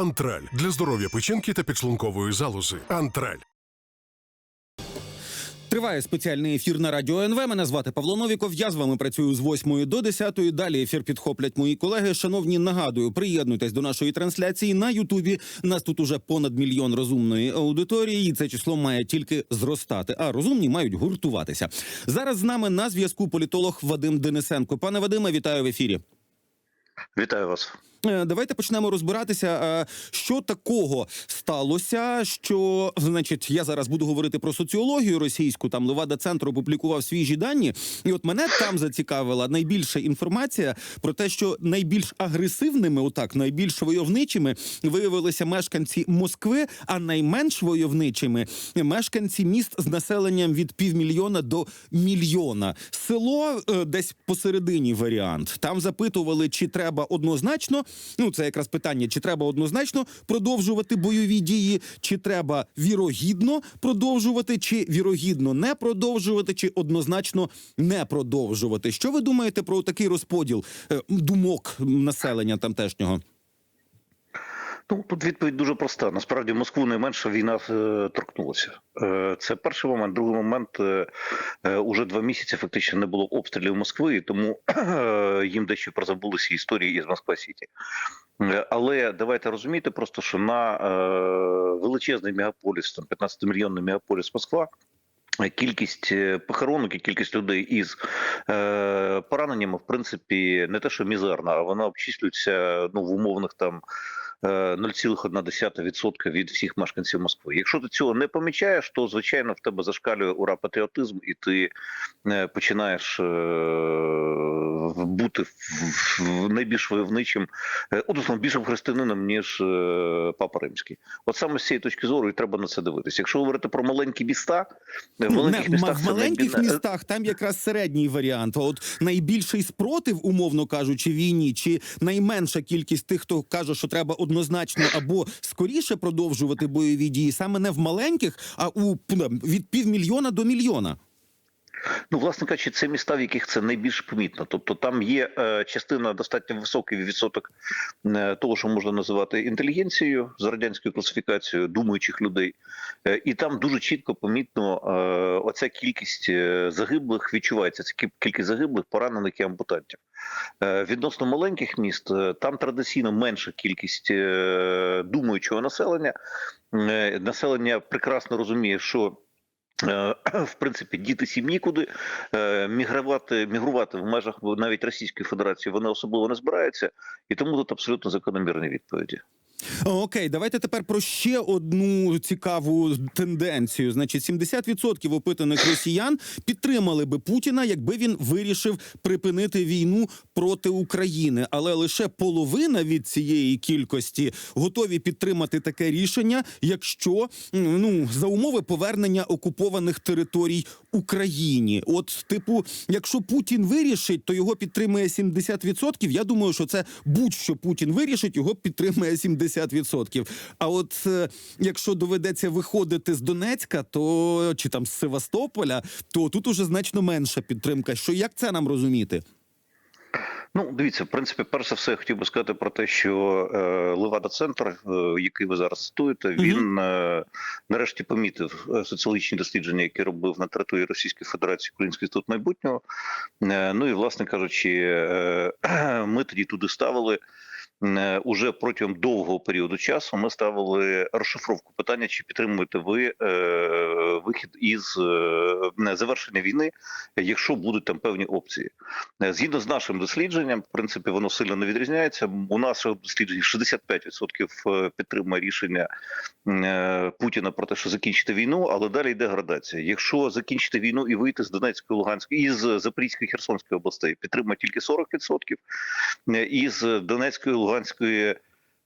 Антраль для здоров'я печінки та підшлункової залози. Антраль. Триває спеціальний ефір на радіо НВ. Мене звати Павло Новіков. Я з вами працюю з 8 до 10. Далі ефір підхоплять мої колеги. Шановні, нагадую, приєднуйтесь до нашої трансляції на Ютубі. Нас тут уже понад мільйон розумної аудиторії, і це число має тільки зростати. А розумні мають гуртуватися. Зараз з нами на зв'язку політолог Вадим Денисенко. Пане Вадиме, вітаю в ефірі. Вітаю вас. Е, Давайте почнемо розбиратися, е, що такого сталося. Що значить, я зараз буду говорити про соціологію російську. Там Левада центр опублікував свіжі дані, і от мене там зацікавила найбільша інформація про те, що найбільш агресивними, отак, найбільш войовничими виявилися мешканці Москви, а найменш войовничими мешканці міст з населенням від півмільйона до мільйона. Село е, десь посередині варіант. Там запитували, чи треба однозначно. Ну, це якраз питання: чи треба однозначно продовжувати бойові дії, чи треба вірогідно продовжувати, чи вірогідно не продовжувати, чи однозначно не продовжувати. Що ви думаєте про такий розподіл е, думок населення тамтешнього? Ну тут відповідь дуже проста. Насправді Москву найменше війна е, торкнулася. Е, це перший момент. Другий момент е, уже два місяці фактично не було обстрілів Москви, і тому їм дещо прозабулися історії із Москва Сіті. Але давайте розуміти просто, що на величезний мегаполіс, там 15-мільйонний мегаполіс Москва. Кількість похоронок і кількість людей із е, пораненнями, в принципі, не те, що мізерна, а вона обчислюється ну в умовних там 0,1% від всіх мешканців Москви. Якщо ти цього не помічаєш, то звичайно в тебе зашкалює ура патріотизм, і ти е, починаєш е, бути найбільш войовничим, е, условно, більшим християнином, ніж папа римський. От саме з цієї точки зору і треба на це дивитися. Якщо говорити про маленькі міста, в маленьких не, містах в маленьких найбільне- містах там якраз середній варіант. От найбільший спротив, умовно кажучи, війні, чи найменша кількість тих, хто каже, що треба однозначно або скоріше продовжувати бойові дії, саме не в маленьких, а у ну, від півмільйона до мільйона. Ну, власне кажучи, це міста, в яких це найбільш помітно. Тобто там є е, частина достатньо високий відсоток е, того, що можна називати інтелігенцією за радянською класифікацією думаючих людей, е, і там дуже чітко помітно е, оця кількість е, загиблих відчувається. Це кі- кількість загиблих, поранених і ампутантів. Е, відносно маленьких міст е, там традиційно менша кількість е, думаючого населення. Е, населення прекрасно розуміє, що. Е, В принципі, діти сім нікуди Е, мігрувати, мігрувати в межах навіть Російської Федерації вони особливо не збираються, і тому тут абсолютно закономірні відповіді. Окей, давайте тепер про ще одну цікаву тенденцію. Значить, 70% опитаних росіян підтримали би Путіна, якби він вирішив припинити війну проти України. Але лише половина від цієї кількості готові підтримати таке рішення, якщо ну за умови повернення окупованих територій Україні. От, типу, якщо Путін вирішить, то його підтримує 70%. Я думаю, що це будь-що Путін вирішить, його підтримує 70%. А от е, якщо доведеться виходити з Донецька, то чи там з Севастополя, то тут уже значно менша підтримка. Що як це нам розуміти? Ну, дивіться, в принципі, перш за все, я хотів би сказати про те, що е, Левада Центр, е, який ви зараз цитуєте, він е, нарешті помітив е, соціологічні дослідження, які робив на території Російської Федерації Український інститут майбутнього. Е, ну і, власне кажучи, е, ми тоді туди ставили. Е, Уже протягом довгого періоду часу ми ставили розшифровку питання, чи підтримуєте ви е, вихід із е, завершення війни, якщо будуть там певні опції. Згідно з нашим дослідженням, в принципі, воно сильно не відрізняється. У нашому дослідженні 65% е, підтримує рішення Путіна про те, що закінчити війну, але далі йде градація. Якщо закінчити війну і вийти з Донецької, Луганської із Запорізької Херсонської областей, підтримує тільки 40%, е, із Донецької, Луганської.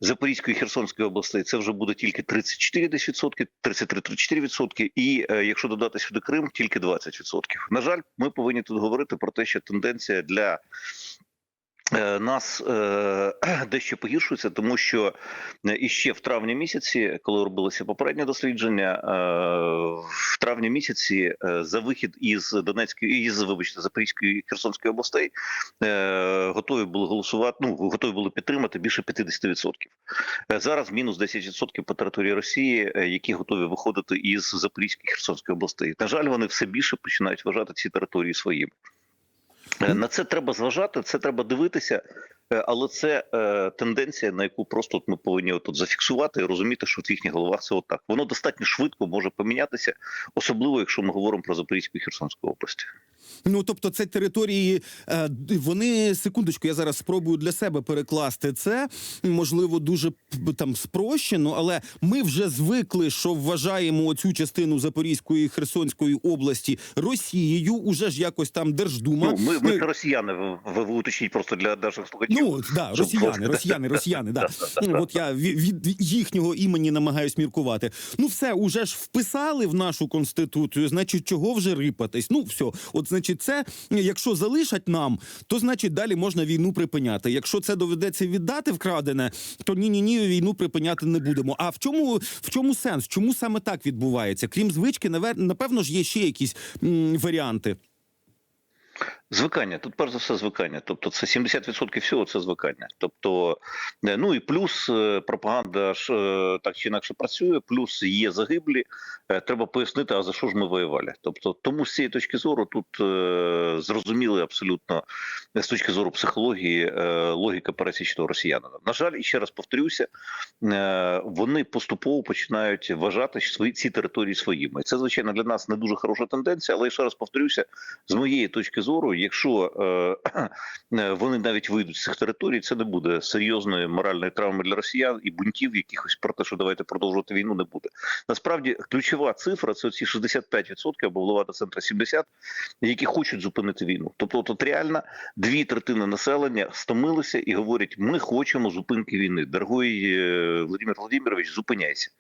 Запорізької Херсонської областей це вже буде тільки 34 десь відсотки, 33-34 відсотки, і е, якщо додати сюди Крим, тільки 20 відсотків. На жаль, ми повинні тут говорити про те, що тенденція для нас е, дещо погіршується, тому що е, іще в травні місяці, коли робилося попереднє дослідження, е, в травні місяці е, за вихід із Донецької із вибачте Запорізької і Херсонської областей е, готові були голосувати. Ну готові були підтримати більше 50%. Е, Зараз мінус 10% по території Росії, е, які готові виходити із Запорізької і Херсонської областей. На жаль, вони все більше починають вважати ці території своїми. Е, На це треба зважати, це треба дивитися, е, але це е, тенденція, на яку просто от ми повинні от, от зафіксувати і розуміти, що в їхніх головах це отак. Воно достатньо швидко може помінятися, особливо якщо ми говоримо про Запорізьку і Херсонську області. Ну тобто, це території, е, вони секундочку, я зараз спробую для себе перекласти це. Можливо, дуже там спрощено, але ми вже звикли, що вважаємо цю частину Запорізької і Херсонської області Росією. Уже ж якось там Держдума. Ну, ми, ми Ну, не росіяни, ви, ви уточніть просто для наших слухачів. Ну да, росіяни, росіяни, росіяни. Да. От я ві- від їхнього імені намагаюсь міркувати. Ну, все, уже ж вписали в нашу конституцію. Значить, чого вже рипатись? Ну, все, от значить, це якщо залишать нам, то значить далі можна війну припиняти. Якщо це доведеться віддати вкрадене, то ні, ні, ні, війну припиняти не будемо. А в чому в чому сенс? Чому саме так відбувається? Крім звички, напевно ж є ще якісь м, варіанти. Звикання, тут перш за все звикання. Тобто це 70% всього це звикання. Тобто, е, ну і плюс е, пропаганда ж е, так чи інакше працює, плюс є загиблі. Треба пояснити, а за що ж ми воювали. Тобто, тому з цієї точки зору тут зрозуміли абсолютно з точки зору психології логіка пересічного росіянина. На жаль, і ще раз повторюся, вони поступово починають вважати свої ці території своїми. Це звичайно для нас не дуже хороша тенденція, але ще раз повторюся, з моєї точки зору, якщо е, вони навіть вийдуть з цих територій, це не буде серйозної моральної травми для росіян і бунтів якихось про те, що давайте продовжувати війну, не буде. Насправді ключова цифра це ці 65% або влада центра 70%, які хочуть зупинити війну. Тобто, от реально дві третини населення стомилися і говорять: ми хочемо зупинки війни. Дорогой е, Владимир Владимирович, зупиняйся.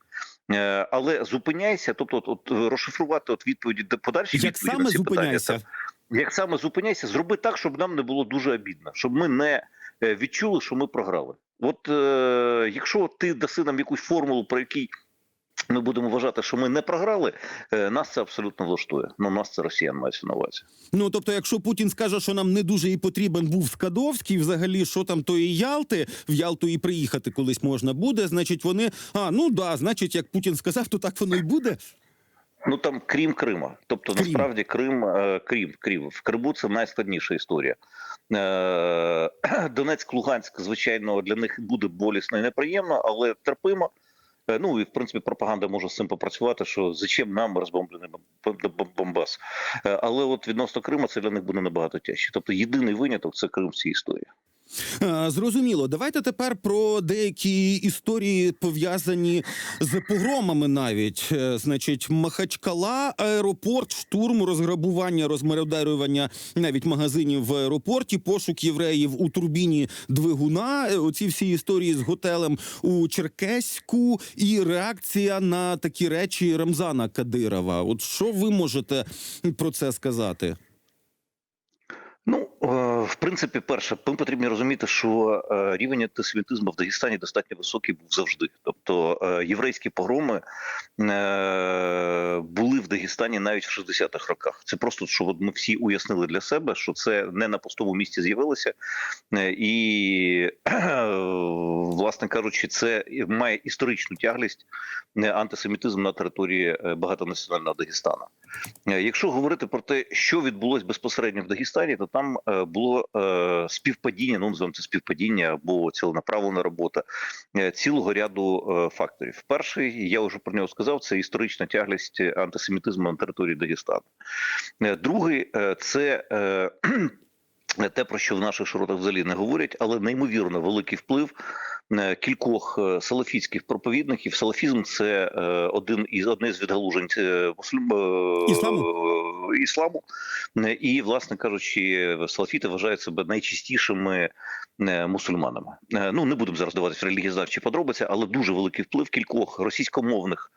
Е, Але зупиняйся, тобто, от, от розшифрувати от відповіді до подальші Як відповіді саме на ці питання, зупиняйся? це- як саме зупиняйся, зроби так, щоб нам не було дуже обідно, щоб ми не е, відчули, що ми програли. От е, якщо ти даси нам якусь формулу, про якій ми будемо вважати, що ми не програли, е, нас це абсолютно влаштує. Ну нас це росіян мається на увазі. Ну тобто, якщо Путін скаже, що нам не дуже і потрібен був Скадовський, взагалі, що там тої Ялти, в Ялту і приїхати колись можна буде. Значить, вони а ну да, значить, як Путін сказав, то так воно й буде. Ну там крім Крима, тобто Крім. насправді Крим, е, Крим, Крим в Криму це найскладніша історія. Е, Донецьк, Луганськ, звичайно, для них буде болісно і неприємно, але терпимо. Е, Ну і в принципі пропаганда може з цим попрацювати, що зачем нам розбомблений Бом- Бом- Бомбас. Але от відносно Криму це для них буде набагато тяжче. Тобто єдиний виняток це Крим в цій історії. А, зрозуміло. Давайте тепер про деякі історії пов'язані з погромами. Навіть Е, значить, Махачкала, аеропорт, штурм, розграбування, розмародерювання навіть магазинів в аеропорті, пошук євреїв у турбіні двигуна. Е, Оці всі історії з готелем у Черкеську і реакція на такі речі Рамзана Кадирова. От що ви можете про це сказати? В принципі, перше, ми потрібно розуміти, що е, рівень антисемітизму в Дагестані достатньо високий був завжди. Тобто е, єврейські погроми е, були в Дагестані навіть в 60-х роках. Це просто що ми всі уяснили для себе, що це не на пустому місці з'явилося, і, власне кажучи, це має історичну тяглість антисемітизм на території багатонаціонального Дагестана. Якщо говорити про те, що відбулося безпосередньо в Дагестані, то там е, е, співпадіння, ну називаємо це співпадіння або ціленаправлена робота е, цілого ряду е, факторів. Перший, я вже про нього сказав, це історична тяглість антисемітизму на території Дагестану. Е, Другий е, це е, те, про що в наших широтах взагалі не говорять, але неймовірно великий вплив кількох е, салафітських проповідників. Салафізм це е, один із одне з відгалужень е, е, Ісламу. е, ісламу. Е, І, власне кажучи, салафіти вважають себе найчистішими е, мусульманами. Е, Ну не будемо зараз даватися в релігієзнавчі подробиці, але дуже великий вплив кількох російськомовних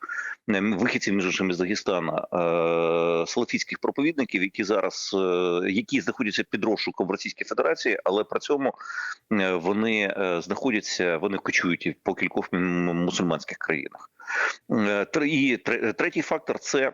е, вихідців між іншим із Дагестана, е, салафітських проповідників, які зараз е, які знаходяться під розшуком в Російській Федерації, але при цьому е, вони е, знаходяться, вони кочують і по кількох мусульманських країнах. Е, І третій фактор це.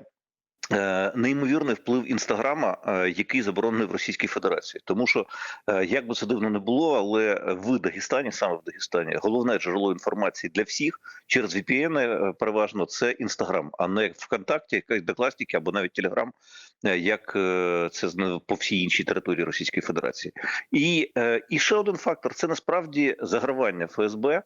Е, Неймовірний вплив інстаграма, е, який заборонений в Російській Федерації, тому що е, як би це дивно не було, але в Дагестані, саме в Дагестані, головне джерело інформації для всіх через VPN переважно це інстаграм, а не ВКонтакті, Докластики або навіть Телеграм, як це по всій іншій території Російської Федерації. І, і ще один фактор це насправді загравання ФСБ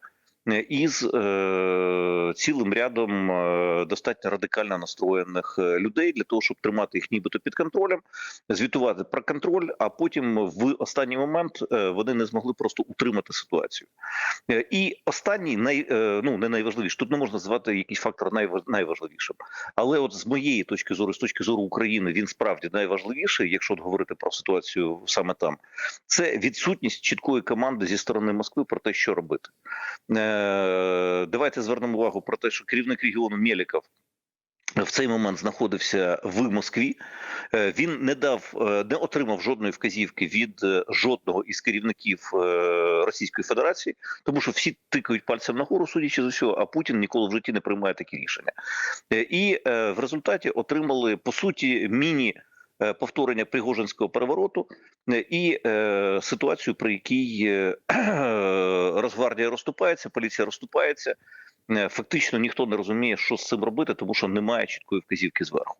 із е, цілим рядом е, достатньо радикально настроєних е, людей для того, щоб тримати їх нібито під контролем, звітувати про контроль, а потім в останній момент вони не змогли просто утримати ситуацію. І останній най ну не найважливіший, тут не можна назвати якийсь фактор найваж- найважливішим. Але от з моєї точки зору, з точки зору України, він справді найважливіший, якщо от говорити про ситуацію саме там, це відсутність чіткої команди зі сторони Москви про те, що робити. Е, Давайте звернемо увагу про те, що керівник регіону Мєліков в цей момент знаходився в Москві. Е, Він не дав, е, не отримав жодної вказівки від жодного із керівників Російської Федерації, тому що всі тикають пальцем нагору, судячи з усього, а Путін ніколи в житті не приймає такі рішення. І в результаті отримали по суті міні. Е, Повторення Пригожинського перевороту е, і е, ситуацію, при якій Росгвардія розступається, поліція розступається. Фактично ніхто не розуміє, що з цим робити, тому що немає чіткої вказівки зверху.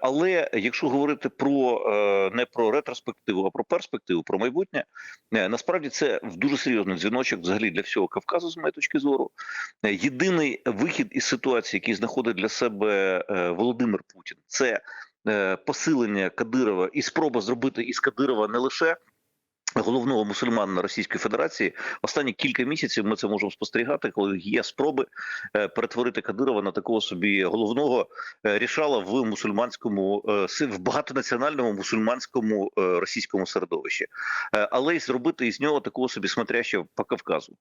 Але якщо говорити про не про ретроспективу, а про перспективу, про майбутнє, насправді це в дуже серйозний дзвіночок взагалі для всього Кавказу, з моєї точки зору. Єдиний вихід із ситуації, який знаходить для себе Володимир Путін, це посилення Кадирова і спроба зробити із Кадирова не лише. Головного мусульмана Російської Федерації останні кілька місяців ми це можемо спостерігати, коли є спроби е, перетворити Кадирова на такого собі головного е, рішала в мусульманському е, в багатонаціональному мусульманському російському середовищі, але й зробити із нього такого собі смотрящого по Кавказу.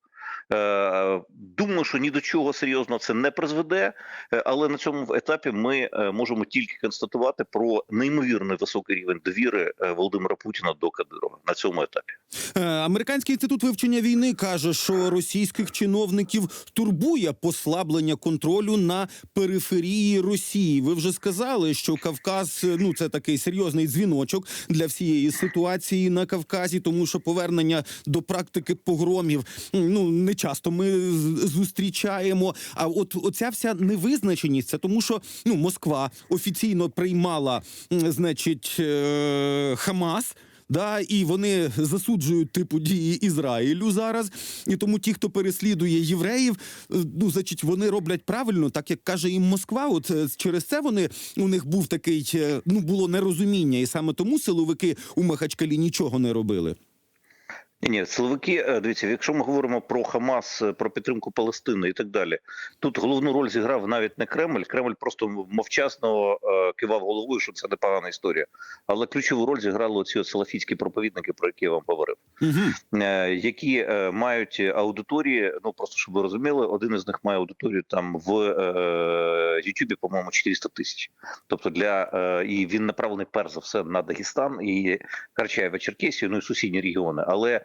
Думаю, що ні до чого серйозного це не призведе, але на цьому етапі ми можемо тільки констатувати про неймовірний високий рівень довіри Володимира Путіна до Кадирова на цьому етапі. Е, Американський інститут вивчення війни каже, що російських чиновників турбує послаблення контролю на периферії Росії. Ви вже сказали, що Кавказ е, ну це такий серйозний дзвіночок для всієї ситуації на Кавказі, тому що повернення до практики погромів ну не часто ми зустрічаємо. А от оця вся невизначеність, це тому, що ну Москва офіційно приймала, значить, е, Хамас. Да, і вони засуджують типу дії Ізраїлю зараз. І тому ті, хто переслідує євреїв, е, ну значить, вони роблять правильно, так як каже їм Москва. От е, через це вони у них був такий е, ну було нерозуміння, і саме тому силовики у Махачкалі нічого не робили. Ні, ні, силовики, е, дивіться, якщо ми говоримо про Хамас, е, про підтримку Палестини і так далі, тут головну роль зіграв навіть не Кремль. Кремль просто мовчасно е, кивав головою, що це непогана історія. Але ключову роль зіграли оці от салафітські проповідники, про які я вам говорив, Угу. які мають аудиторії. Ну просто щоб ви розуміли, один із них має аудиторію там в Ютубі, по-моєму, 400 тисяч. Тобто для і він направлений перш за все на Дагестан і Карчаєва, Черкесію, ну і сусідні регіони. Але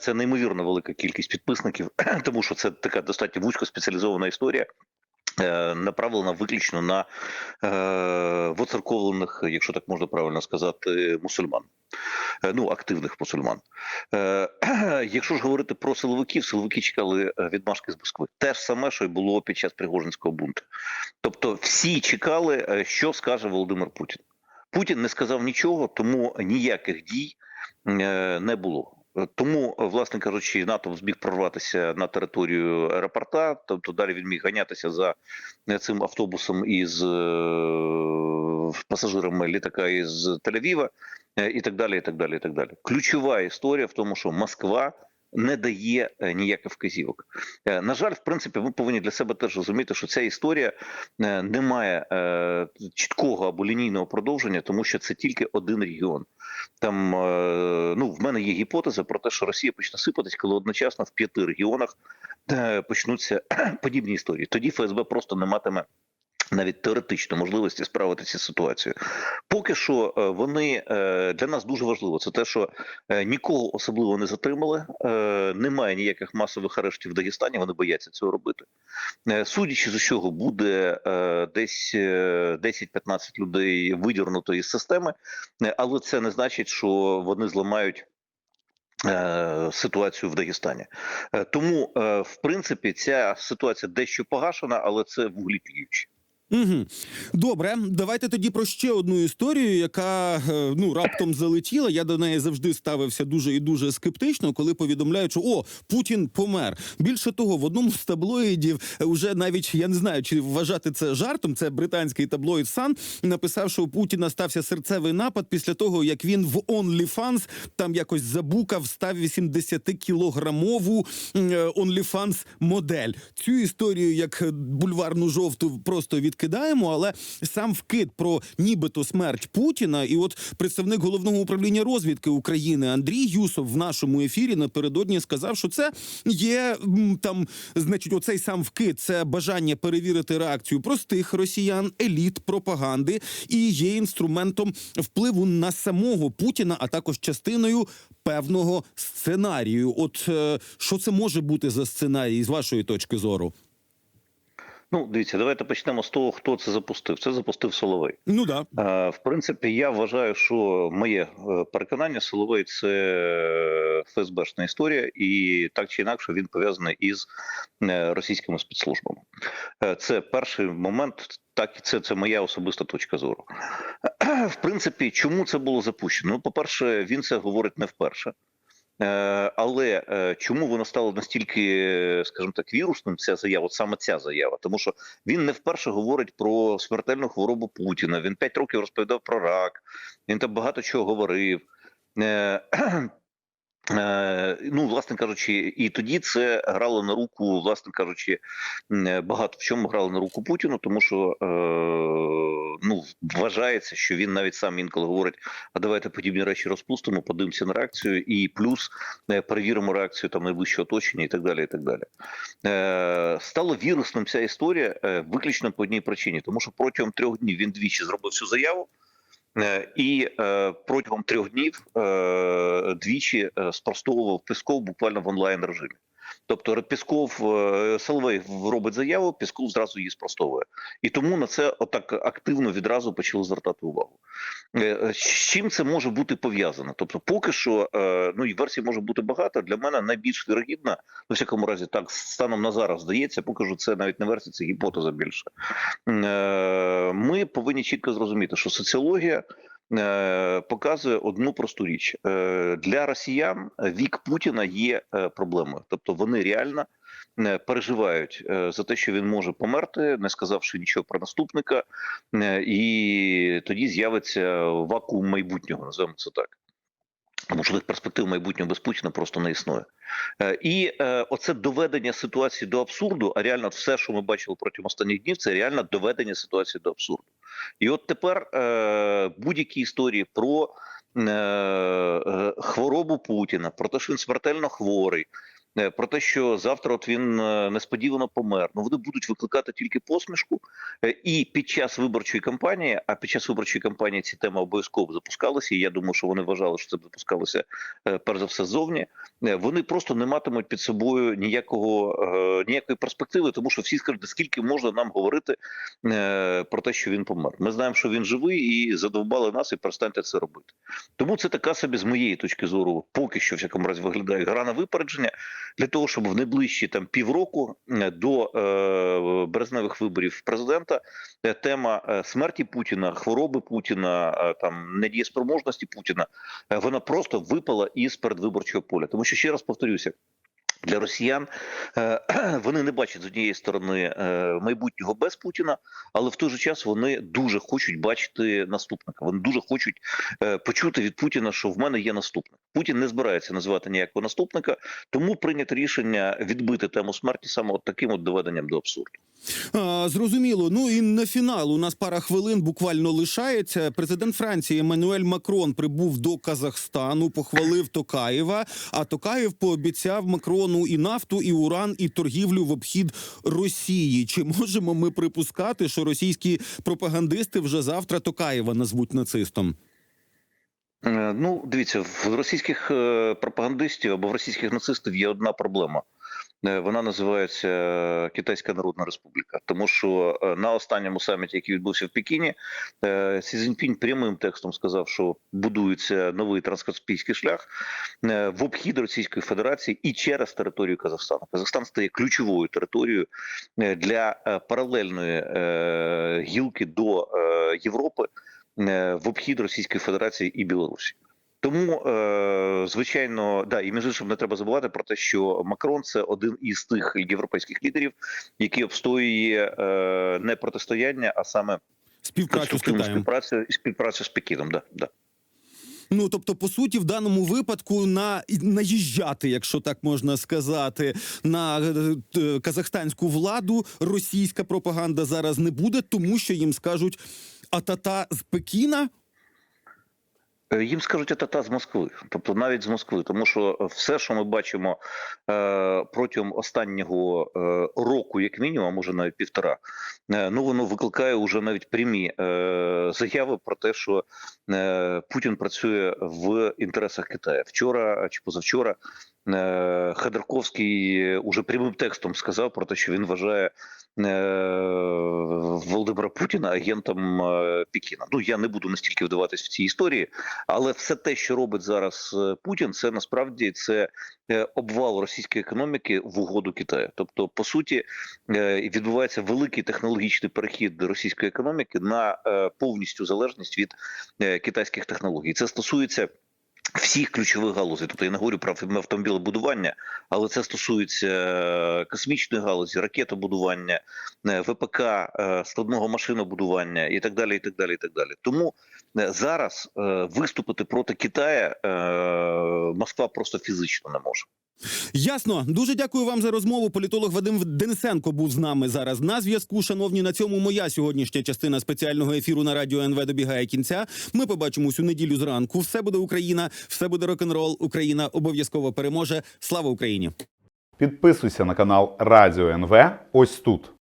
це неймовірно велика кількість підписників, тому що це така достатньо вузько спеціалізована історія. е, Направлена виключно на е, воцерковлених, якщо так можна правильно сказати, мусульман, Е, ну активних мусульман. Е, якщо ж говорити про силовиків, силовики чекали е, відмашки з Москви. Те ж саме, що й було під час Пригожинського бунту. Тобто, всі чекали, е, що скаже Володимир Путін. Путін не сказав нічого, тому ніяких дій е, не було. Е, Тому, е, власне кажучи, НАТО зміг прорватися на територію аеропорта, тобто далі він міг ганятися за е, цим автобусом із пасажирами літака із Тель-Авіва і так далі. І так далі, і так далі. Ключова історія в тому, що Москва не дає е, ніяких вказівок. Е, На жаль, в принципі, ми повинні для себе теж розуміти, що ця історія е, не має чіткого або лінійного продовження, тому що це тільки один регіон. Там ну в мене є гіпотеза про те, що Росія почне сипатись, коли одночасно в п'яти регіонах почнуться подібні історії. Тоді ФСБ просто не матиме. Навіть теоретично можливості справитися з ситуацією. Поки що е, вони е, для нас дуже важливо. Це те, що е, нікого особливо не затримали. Немає ніяких масових арештів в Дагестані. Вони бояться цього робити. Судячи з усього, буде десь е, 10-15 людей видірнуто із системи, але це не значить, що вони зламають. Ситуацію в Дагестані, тому в принципі ця ситуація дещо погашена, але це вуглі. Угу. Добре, давайте тоді про ще одну історію, яка е, ну раптом залетіла. Я до неї завжди ставився дуже і дуже скептично, коли повідомляють, що о, Путін помер. Більше того, в одному з таблоїдів вже навіть я не знаю, чи вважати це жартом. Це британський таблоїд Сан написав, що у Путіна стався серцевий напад після того, як він в OnlyFans там якось забукав 180 кілограмову OnlyFans модель. Цю історію, як бульварну жовту, просто відкидаємо, але сам вкид про нібито смерть Путіна, і от представник головного управління розвідки України Андрій Юсов в нашому ефірі напередодні сказав, що це є там, значить, оцей сам вкид, це бажання перевірити реакцію простих росіян, еліт пропаганди і є інструментом впливу на самого Путіна, а також частиною певного сценарію. От е, що це може бути за сценарій з вашої точки зору? Ну, дивіться, давайте почнемо з того, хто це запустив. Це запустив Соловей. Ну да. Е, В принципі, я вважаю, що моє е, переконання Соловей це ФСБшна історія, і так чи інакше він пов'язаний із е, російськими спецслужбами. Е, Це перший момент. Так, і це, це моя особиста точка зору. В принципі, чому це було запущено? Ну, по-перше, він це говорить не вперше. Е, Але е, чому воно стало настільки, е, скажімо так, вірусним? Ця заява, от саме ця заява, тому що він не вперше говорить про смертельну хворобу Путіна. Він п'ять років розповідав про рак. Він там багато чого говорив. Е, Ну, власне кажучи, і тоді це грало на руку, власне кажучи, е, багато в чому грало на руку Путіну, тому що е, ну вважається, що він навіть сам інколи говорить: а давайте подібні речі розпустимо, подивимося на реакцію, і плюс перевіримо реакцію там найближчого оточення, і так далі. І так далі. Стало вірусним ця історія виключно по одній причині, тому що протягом трьох днів він двічі зробив цю заяву. Е, І е, протягом трьох днів е, двічі спростовував Песков буквально в онлайн режимі. Тобто Пісков е, Соловей робить заяву, Пісков зразу її спростовує, і тому на це отак активно відразу почали звертати увагу. Е, З чим це може бути пов'язано? Тобто, поки що е, ну і версій може бути багато. Для мене найбільш вірогідна, у всякому разі, так станом на зараз здається, поки що це навіть не версія, це гіпотеза більше. Е, Ми повинні чітко зрозуміти, що соціологія. Е, Показує одну просту річ Е, для росіян. Вік Путіна є е, проблемою, тобто вони реально переживають за те, що він може померти, не сказавши нічого про наступника, і тоді з'явиться вакуум майбутнього. Називаємо це так. Тому що перспектив майбутнього без Путіна просто не існує. Е, І е, оце доведення ситуації до абсурду, а реально все, що ми бачили протягом останніх днів, це реально доведення ситуації до абсурду. І от тепер е, будь-які історії про хворобу Путіна, про те, що він смертельно хворий, про те, що завтра от він е, несподівано помер, ну вони будуть викликати тільки посмішку. Е, І під час виборчої кампанії, а під час виборчої кампанії ці теми обов'язково запускалися. І я думаю, що вони вважали, що це запускалося е, перш за все ззовні. Е, Вони просто не матимуть під собою ніякого е, ніякої перспективи, тому що всі скажуть, скільки можна нам говорити е, про те, що він помер. Ми знаємо, що він живий, і задовбали нас, і перестаньте це робити. Тому це така собі з моєї точки зору, поки що в всякому разі виглядає гра на випередження для того, щоб в найближчі там півроку е, до е, березневих виборів президента е, тема смерті Путіна, хвороби Путіна, там недієспроможності Путіна, вона просто випала із передвиборчого поля. Тому що ще раз повторюся. Для росіян е, вони не бачать з однієї сторони е, майбутнього без Путіна, але в той же час вони дуже хочуть бачити наступника. Вони дуже хочуть е, почути від Путіна, що в мене є наступник. Путін не збирається називати ніякого наступника, тому прийнято рішення відбити тему смерті саме от таким от доведенням до абсурду. А, зрозуміло. Ну і на фінал у нас пара хвилин буквально лишається. Президент Франції Еммануель Макрон прибув до Казахстану, похвалив Токаєва. А Токаєв пообіцяв Макрону і нафту, і уран, і торгівлю в обхід Росії. Чи можемо ми припускати, що російські пропагандисти вже завтра Токаєва назвуть нацистом? Е, Ну, дивіться, в російських е, пропагандистів або в російських нацистів є одна проблема. Е, Вона називається е, Китайська Народна Республіка, тому що е, на останньому саміті, який відбувся в Пекіні, Сі Цзіньпінь прямим текстом сказав, що будується новий транскаспійський шлях в обхід Російської Федерації і через територію Казахстану. Казахстан стає ключовою територією для паралельної гілки до Європи в обхід Російської Федерації і Білорусі. Тому, е, звичайно, да, і між іншим не треба забувати про те, що Макрон це один із тих європейських лідерів, який обстоює е, не протистояння, а саме Співпрацю з співпрацю і співпрацю з Пекіном. Да, да. Ну тобто, по суті, в даному випадку на наїжджати, якщо так можна сказати, на е, казахстанську владу російська пропаганда зараз не буде, тому що їм скажуть атата з Пекіна. Е, Їм скажуть атата з Москви, тобто навіть з Москви, тому що все, що ми бачимо е, протягом останнього е, року, як мінімум, а може навіть півтора, ну воно викликає уже навіть прямі заяви про те, що Путін працює в інтересах Китаю. Вчора чи позавчора Ходорковський уже прямим текстом сказав про те, що він вважає е, Володимира Путіна агентом е, Пекіна. Ну я не буду настільки вдаватись в ці історії, але все те, що робить зараз е, Путін, це насправді це е, обвал російської економіки в угоду Китаю. Тобто, по суті, е, відбувається великий технологічний перехід російської економіки на е, повністю залежність від е, китайських технологій. Це стосується. Всіх ключових галузей, тобто я не говорю про автомобілебудування, але це стосується е, космічної галузі, ракетобудування, е, ВПК, е, складного машинобудування і так далі. І так далі, і так далі. Тому е, зараз виступити проти Китая Москва просто фізично не може. Ясно, дуже дякую вам за розмову. Політолог Вадим Денисенко був з нами зараз на зв'язку. Шановні, на цьому моя сьогоднішня частина спеціального ефіру на радіо НВ добігає кінця. Ми побачимось у неділю зранку. Все буде Україна, все буде рок-н-рол. Україна обов'язково переможе. Слава Україні! Підписуйся на канал Радіо НВ ось тут.